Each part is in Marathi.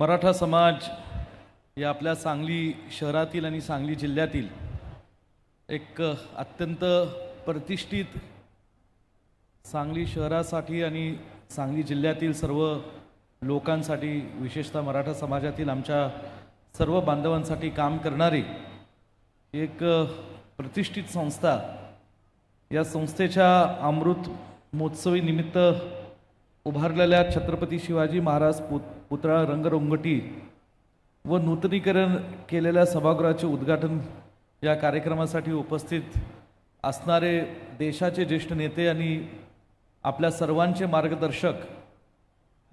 मराठा समाज या आपल्या सांगली शहरातील आणि सांगली जिल्ह्यातील एक अत्यंत प्रतिष्ठित सांगली शहरासाठी आणि सांगली जिल्ह्यातील सर्व लोकांसाठी विशेषतः मराठा समाजातील आमच्या सर्व बांधवांसाठी काम करणारी एक प्रतिष्ठित संस्था या संस्थेच्या अमृत महोत्सवी निमित्त उभारलेल्या छत्रपती शिवाजी महाराज पुत पुतळा रंगरंगोटी व नूतनीकरण केलेल्या सभागृहाचे उद्घाटन या कार्यक्रमासाठी उपस्थित असणारे देशाचे ज्येष्ठ नेते आणि आपल्या सर्वांचे मार्गदर्शक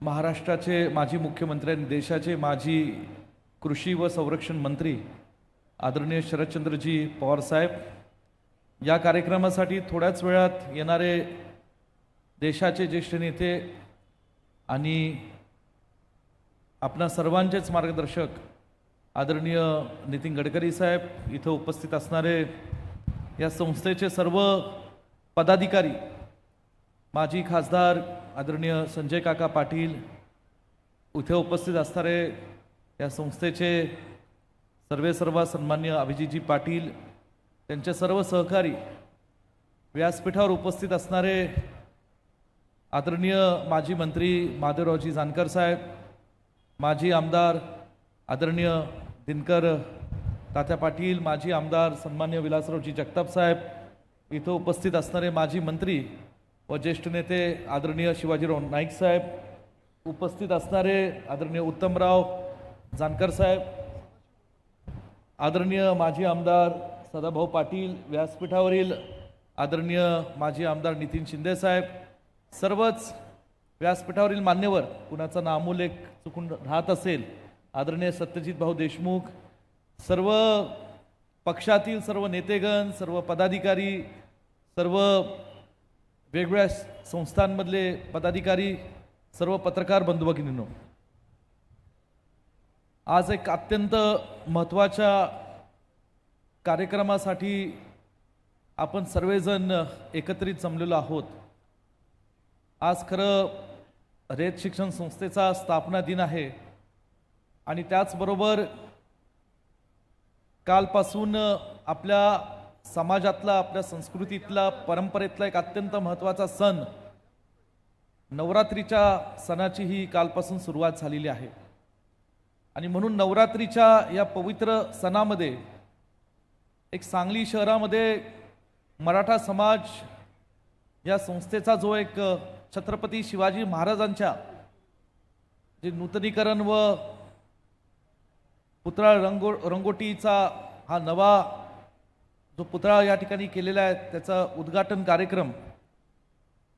महाराष्ट्राचे माजी मुख्यमंत्री आणि देशाचे माजी कृषी व संरक्षण मंत्री आदरणीय शरदचंद्रजी पवारसाहेब या कार्यक्रमासाठी थोड्याच वेळात येणारे देशाचे ज्येष्ठ नेते आणि आपणा सर्वांचेच मार्गदर्शक आदरणीय नितीन गडकरी साहेब इथं उपस्थित असणारे या संस्थेचे सर्व पदाधिकारी माजी खासदार आदरणीय संजय काका पाटील इथे उपस्थित असणारे या संस्थेचे सर्वे सर्व सन्मान्य अभिजितजी पाटील त्यांचे सर्व सहकारी व्यासपीठावर उपस्थित असणारे आदरणीय माजी मंत्री माधवरावजी जानकर साहेब माजी आमदार आदरणीय दिनकर तात्या पाटील माजी आमदार सन्मान्य विलासरावजी जगताप साहेब इथं उपस्थित असणारे माजी मंत्री व ज्येष्ठ नेते आदरणीय शिवाजीराव नाईक साहेब उपस्थित असणारे आदरणीय उत्तमराव जानकर साहेब आदरणीय माजी आमदार सदाभाऊ पाटील व्यासपीठावरील आदरणीय माजी आमदार नितीन शिंदे साहेब सर्वच व्यासपीठावरील मान्यवर कुणाचा नामोल्लेख चुकून राहत असेल आदरणीय सत्यजित भाऊ देशमुख सर्व पक्षातील सर्व नेतेगण सर्व पदाधिकारी सर्व वेगवेगळ्या संस्थांमधले पदाधिकारी सर्व पत्रकार बंधू भगिनींनो आज एक अत्यंत महत्त्वाच्या कार्यक्रमासाठी आपण सर्वजण एकत्रित जमलेलो आहोत. आज खरं रेत शिक्षण संस्थेचा स्थापना दिन आहे. आणि त्याचबरोबर कालपासून आपल्या समाजातला आपल्या संस्कृतीतला परंपरेतला एक अत्यंत महत्त्वाचा सण नवरात्रीच्या सणाची ही कालपासून सुरुवात झालेली आहे. आणि म्हणून नवरात्रीच्या या पवित्र सणामध्ये एक सांगली शहरामध्ये मराठा समाज या संस्थेचा जो एक छत्रपती शिवाजी महाराजांच्या जे नूतनीकरण व पुतळा रंगो रंगोटीचा हा नवा जो पुतळा या ठिकाणी केलेला आहे त्याचा उद्घाटन कार्यक्रम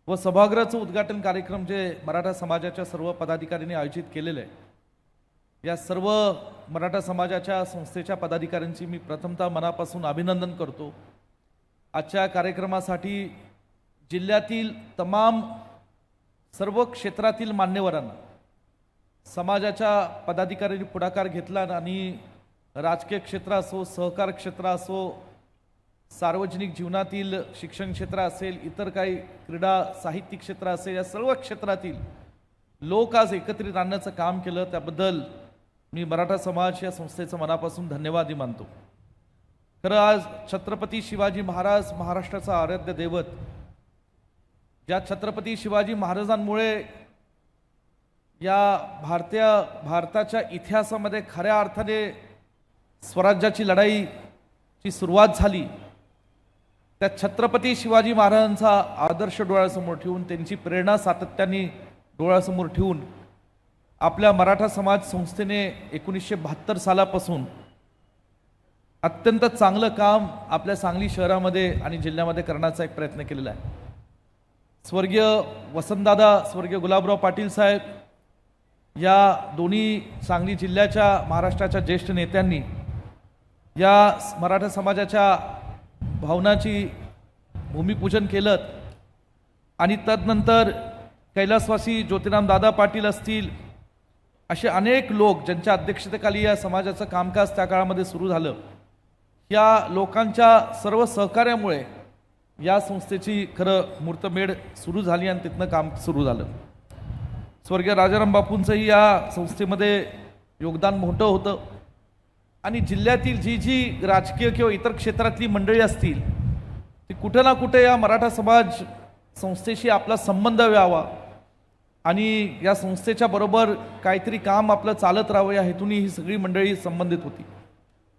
व सभागृहाचं उद्घाटन कार्यक्रम जे मराठा समाजाच्या सर्व पदाधिकाऱ्यांनी आयोजित केलेलं आहे. या सर्व मराठा समाजाच्या संस्थेच्या पदाधिकाऱ्यांची मी प्रथमतः मनापासून अभिनंदन करतो. आजच्या कार्यक्रमासाठी जिल्ह्यातील तमाम सर्व क्षेत्रातील मान्यवरांना समाजाच्या पदाधिकाऱ्यांनी पुढाकार घेतला आणि राजकीय क्षेत्र असो सहकार क्षेत्र असो सार्वजनिक जीवनातील शिक्षण क्षेत्र असेल इतर काही क्रीडा साहित्यिक क्षेत्र असेल या सर्व क्षेत्रातील लोक आज एकत्रित आणण्याचं काम केलं. त्याबद्दल मी मराठा समाज या संस्थेचं मनापासून धन्यवादही मानतो. खरं आज छत्रपती शिवाजी महाराज महाराष्ट्राचा आराध्य दैवत ज्या छत्रपती शिवाजी महाराजांमुळे या भारतीय भारताच्या इतिहासामध्ये खऱ्या अर्थाने स्वराज्याची लढाईची सुरुवात झाली. त्या छत्रपती शिवाजी महाराजांचा आदर्श डोळ्यासमोर ठेवून त्यांची प्रेरणा सातत्याने डोळ्यासमोर ठेवून आपल्या मराठा समाज संस्थेने एकोणीसशे बहात्तर सालापासून अत्यंत चांगलं काम आपल्या सांगली शहरामध्ये आणि जिल्ह्यामध्ये करण्याचा एक प्रयत्न केलेला आहे. स्वर्गीय वसंतदादा स्वर्गीय गुलाबराव पाटील साहेब या दोन्ही सांगली जिल्ह्याच्या महाराष्ट्राच्या ज्येष्ठ नेत्यांनी या मराठा समाजाच्या भावनाची भूमिपूजन केलं आणि तदनंतर कैलासवासी ज्योतिराम दादा पाटील असतील असे अनेक लोक ज्यांच्या अध्यक्षतेखाली या समाजाचं कामकाज त्या काळामध्ये सुरू झालं. या लोकांच्या सर्व सहकार्यामुळे या संस्थेची खरं मूर्तमेढ सुरू झाली आणि तिथनं काम सुरू झालं. स्वर्गीय राजाराम बापूंचंही या संस्थेमध्ये योगदान मोठं होतं. आणि जिल्ह्यातील जी जी राजकीय किंवा इतर क्षेत्रातली मंडळी असतील ती कुठं ना कुठे या मराठा समाज संस्थेशी आपला संबंध व्यावा आणि या संस्थेच्या बरोबर काहीतरी काम आपलं चालत राहावं या हेतून ही सगळी मंडळी संबंधित होती.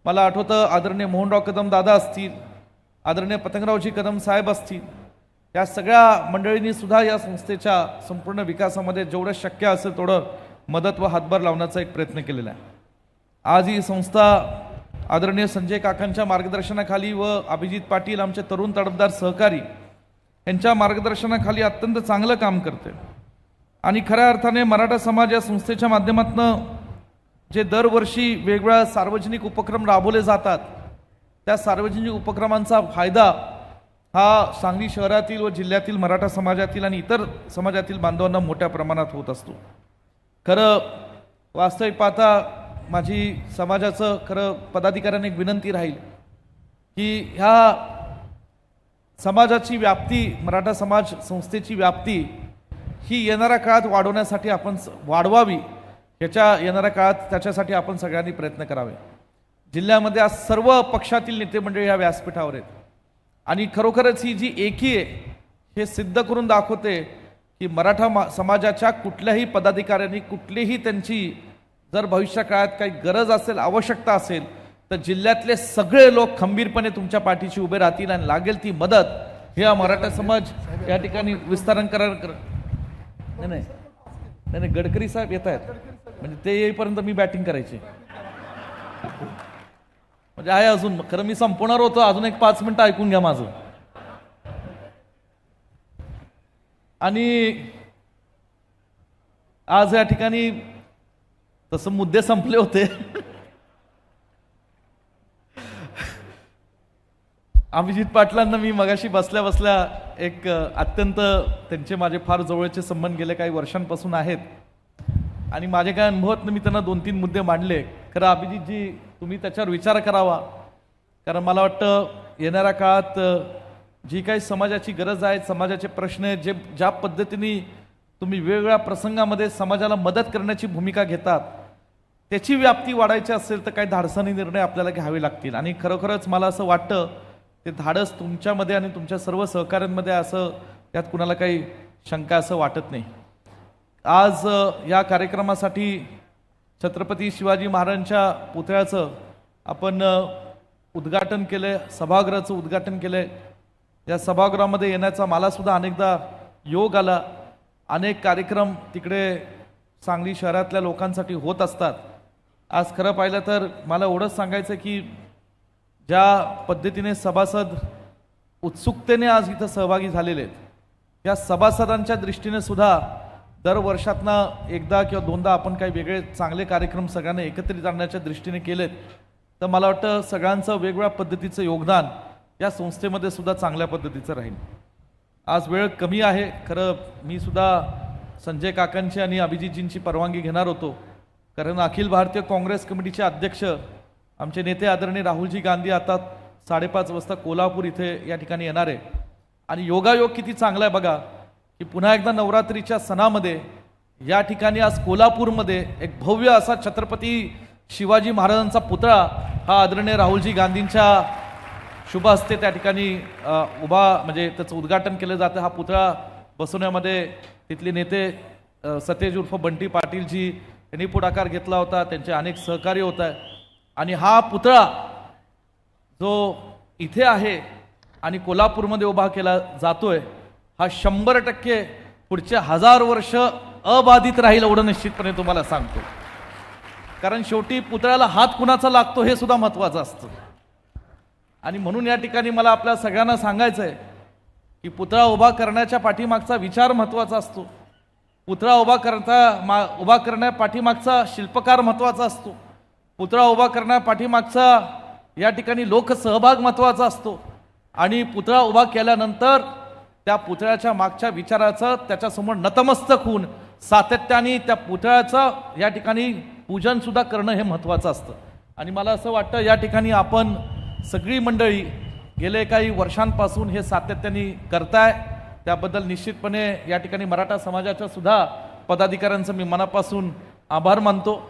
मला आठवतं आदरणीय मोहनराव कदम दादा असतील आदरणीय पतंगरावजी कदम साहेब असतील या सगळ्या मंडळींनी सुद्धा या संस्थेच्या संपूर्ण विकासामध्ये जेवढं शक्य असेल तेवढं मदत व हातभार लावण्याचा एक प्रयत्न केलेला आहे. आज ही संस्था आदरणीय संजय काकांच्या मार्गदर्शनाखाली व अभिजित पाटील आमचे तरुण तडफदार सहकारी यांच्या मार्गदर्शनाखाली अत्यंत चांगलं काम करते आणि खऱ्या अर्थाने मराठा समाज या संस्थेच्या माध्यमातून जे दरवर्षी वेगवेगळ्या सार्वजनिक उपक्रम राबवले जातात त्या सार्वजनिक उपक्रमांचा फायदा हा सांगली शहरातील व जिल्ह्यातील मराठा समाजातील आणि इतर समाजातील बांधवांना मोठ्या प्रमाणात होत असतो. खरं वास्तविक पाहता माझी समाजाचं खरं पदाधिकाऱ्यांना एक विनंती राहील की ह्या समाजाची व्याप्ती मराठा समाज संस्थेची व्याप्ती ही येणाऱ्या काळात वाढवण्यासाठी आपण वाढवावी याच्या येणाऱ्या काळात त्याच्यासाठी आपण सगळ्यांनी प्रयत्न करावे. जिल्ह्यामध्ये आज सर्व पक्षातील नेते मंडळी या व्यासपीठावर आहेत. आणि खरोखरच ही जी एकी आहे हे सिद्ध करून दाखवते की मराठा मा समाजाच्या कुठल्याही पदाधिकाऱ्यांनी कुठलीही त्यांची जर भविष्य काळात काही गरज असेल आवश्यकता असेल तर जिल्ह्यातले सगळे लोक खंबीरपणे तुमच्या पाठीशी उभे राहतील आणि लागेल ती मदत हे मराठा समाज या ठिकाणी विस्तारण करा कर नाही नाही. नाही नाही गडकरी साहेब येत आहेत. म्हणजे ते येईपर्यंत मी बॅटिंग करायची. म्हणजे आहे अजून. खरं मी संपवणार होतो. अजून एक पाच मिनिटं ऐकून घ्या माझं. आणि आज या ठिकाणी तसं मुद्दे संपले होते. अभिजित पाटलांना मी मगाशी बसल्या बसल्या एक अत्यंत त्यांचे माझे फार जवळचे संबंध गेले काही वर्षांपासून आहेत. आणि माझे काय अनुभवात मी त्यांना दोन तीन मुद्दे मांडले. खरं अभिजितजी तुम्ही त्याच्यावर विचार करावा. कारण मला वाटतं येणाऱ्या काळात जी काही समाजाची गरज आहे समाजाचे प्रश्न आहेत जे ज्या पद्धतीने तुम्ही वेगवेगळ्या प्रसंगामध्ये समाजाला मदत करण्याची भूमिका घेतात त्याची व्याप्ती वाढायची असेल तर काही धाडसानी निर्णय आपल्याला घ्यावे लागतील. आणि खरोखरच मला असं वाटतं ते धाडस तुमच्यामध्ये आणि तुमच्या सर्व सहकाऱ्यांमध्ये असं त्यात कुणाला काही शंका असं वाटत नाही. आज या कार्यक्रमासाठी छत्रपती शिवाजी महाराजांच्या पुतळ्याचं आपण उद्घाटन केलं सभागृहाचं उद्घाटन केलं या सभागृहामध्ये येण्याचा मलासुद्धा अनेकदा योग आला. अनेक कार्यक्रम तिकडे सांगली शहरातल्या लोकांसाठी होत असतात. आज खरं पाहिलं तर मला एवढंच सांगायचं की ज्या पद्धतीने सभासद उत्सुकतेने आज इथं सहभागी झालेले आहेत या सभासदांच्या दृष्टीने सुद्धा दर वर्षातनं एकदा किंवा दोनदा आपण काही वेगळे चांगले कार्यक्रम सगळ्यांना एकत्रित आणण्याच्या दृष्टीने केलेत. तर मला वाटतं सगळ्यांचं वेगवेगळ्या पद्धतीचं योगदान या संस्थेमध्ये सुद्धा चांगल्या पद्धतीचं राहील. आज वेळ कमी आहे. खरं मी सुद्धा संजय काकांची आणि अभिजितजींची परवानगी घेणार होतो. कारण अखिल भारतीय काँग्रेस कमिटीचे अध्यक्ष आमचे नेते आदरणीय राहुलजी गांधी आता साडेपाच वाजता कोल्हापूर इथे या ठिकाणी येणार आहे. आणि योगायोग किती चांगला आहे बघा. की पुन्हा एकदा नवरात्रीच्या सणामध्ये या ठिकाणी आज कोल्हापूरमध्ये एक भव्य असा छत्रपती शिवाजी महाराजांचा पुतळा हा आदरणीय राहुलजी गांधींच्या शुभ हस्ते त्या ठिकाणी उभा म्हणजे त्याचं उद्घाटन केलं जातं. हा पुतळा बसवण्यामध्ये तिथले नेते सतेज उर्फ बंटी पाटीलजी यांनी पुढाकार घेतला होता. त्यांचे अनेक सहकार्य होत आहे आणि हा पुतळा जो इथे आहे आणि कोल्हापूरमध्ये उभा केला जातोय हा शंभर टक्के पुढचे हजार वर्ष अबाधित राहील एवढं निश्चितपणे तुम्हाला सांगतो. कारण शेवटी पुतळ्याला हात कुणाचा लागतो हे सुद्धा महत्त्वाचं असतं. आणि म्हणून या ठिकाणी मला आपल्या सगळ्यांना सांगायचं आहे की पुतळा उभा करण्याच्या पाठीमागचा विचार महत्त्वाचा असतो. पुतळा उभा करता मा उभा करण्या पाठीमागचा शिल्पकार महत्त्वाचा असतो. पुतळा उभा करण्या पाठीमागचा या ठिकाणी लोकसहभाग महत्त्वाचा असतो. आणि पुतळा उभा केल्यानंतर त्या पुतळ्याच्या मागच्या विचाराचं त्याच्यासमोर नतमस्तक होऊन सातत्याने त्या पुतळ्याचं या ठिकाणी पूजनसुद्धा करणं हे महत्त्वाचं असतं. आणि मला असं वाटतं या ठिकाणी आपण सगळी मंडळी गेले काही वर्षांपासून हे सातत्याने करताय. त्याबद्दल निश्चितपणे या ठिकाणी मराठा समाजाच्या सुद्धा पदाधिकाऱ्यांचं मी मनापासून आभार मानतो.